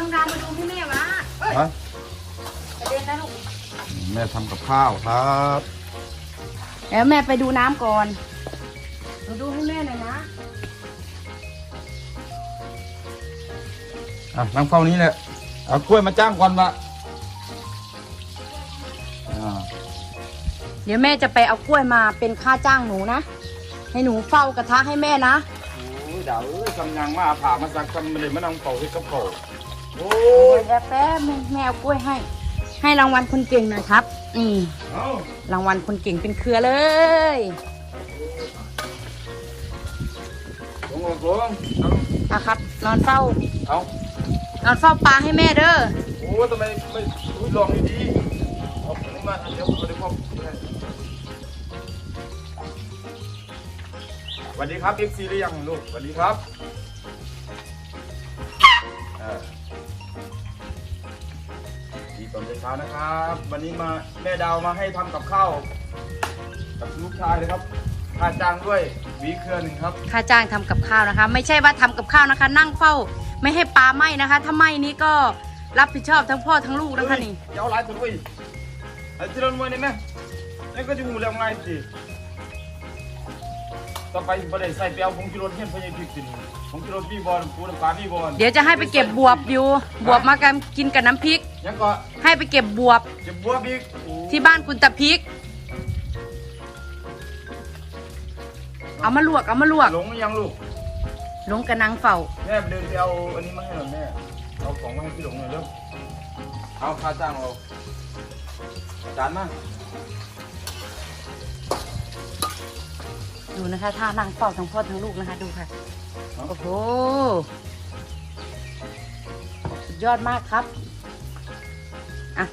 น้องดาวมาดูให้แม่วะเอ้ยฮะกระเด็นนะลูกแม่ทำกับข้าวครับเดี๋ยวแม่ไปดูน้ำก่อนมาดูให้แม่หน่อยนะอะนั่งเฝ้านี้แหละเอากล้วยมาจ้างก่อนวะอ่าเดี๋ยวแม่จะไปเอากล้วยมาเป็นค่าจ้างหนูนะ ให้หนูเฝ้ากระทะให้แม่นะ โอ้ยดาวเอ้ยกำยังมาผ่ามาสักกำมาเลยมานั่งเฝ้าเฮ็ดกับข้าว โอ้ยเดี๋ยวแป๊บนึงแม่เอากล้วยให้ ให้รางวัลคนเก่งหน่อยครับ นี่ เอารางวัลคนเก่งเป็นเครือเลย ลงลงลงนะครับ นอนเฝ้า เอานอนเฝ้าปลาให้แม่เด้อ โอ้ทำไมไม่อุ้ยลองดีๆเอาอันนี้มาเดี๋ยวผมจะได้พ่อสวัสดีครับเอฟซีหรือยังลูกสวัสดีครับเออ ดีตอนเช้านะครับ วันนี้มาแม่ดาวมาให้ทำกับข้าวกับลูกชายเลยครับค่าจ้างด้วยหวีเครือหนึ่งครับค่าจ้างทำกับข้าวนะคะ ไม่ใช่ว่าทำกับข้าวนะคะ นั่งเฝ้าไม่ให้ปลาไหม้นะคะถ้าไหม้นี้ก็รับผิดชอบทั้งพ่อทั้งลูกนะคะนี่เดี๋ยวหลายตัวด้วยไอ้ที่เราไม่ได้ไหมนี่ก็จะหูแล้วไงสิ ต่อไปบ่ได้ใส่เปียวผงกิโลเทียนพญาพิกสินผงกิโลพี่บอลปูน้ำปลาพี่บอลเดี๋ยวจะให้ไปเก็บบวบอยู่ บวบมากันกินกับน้ำพริก ยังก็ให้ไปเก็บบวบจะบัวบิ๊กที่บ้านคุณตะพริก เอามาลวกเอามาลวกหลงยังลูกลงกระนังเฝ้าแม่เดินไปเอาอันนี้มาให้หน่อยแม่เอาของมาให้พี่หลงหน่อยเร็วเอาค่าจ้างเราจานมา นะคะท่านั่งเฝ้าทั้งพ่อทั้งลูกนะคะดูค่ะเอาโอ้โหสุดยอดมากครับ อะ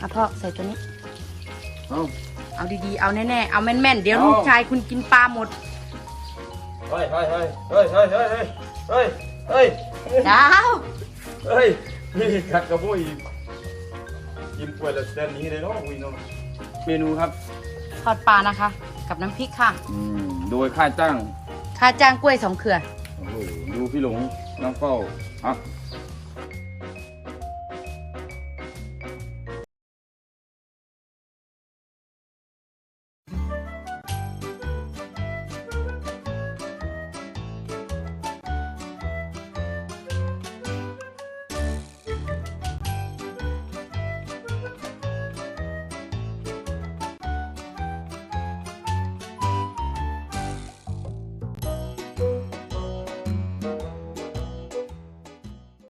อะพ่อใส่ตัวนี้ เอาเอาดีๆ เอาแน่ๆ เอาแม่นๆ เดี๋ยวเอาลูกชายคุณกินปลาหมด เฮ้ยเฮ้ยเฮ้ยเฮ้ยเฮ้ยเฮ้ยเฮ้ยเฮ้ยเฮ้ยดาวเฮ้ย นี่ขัดกระบุยยิ้มป่วยแล้วเส้นนี้เลยเนาะอุ้ยเนาะเมนูครับ ทอดปลานะคะ กับน้ำพริกค่ะ อืมโดยค่าจ้าง ค่าจ้างกล้วยสองเขื่อโอ้โหดูพี่หลงน้องเฝ้าอะ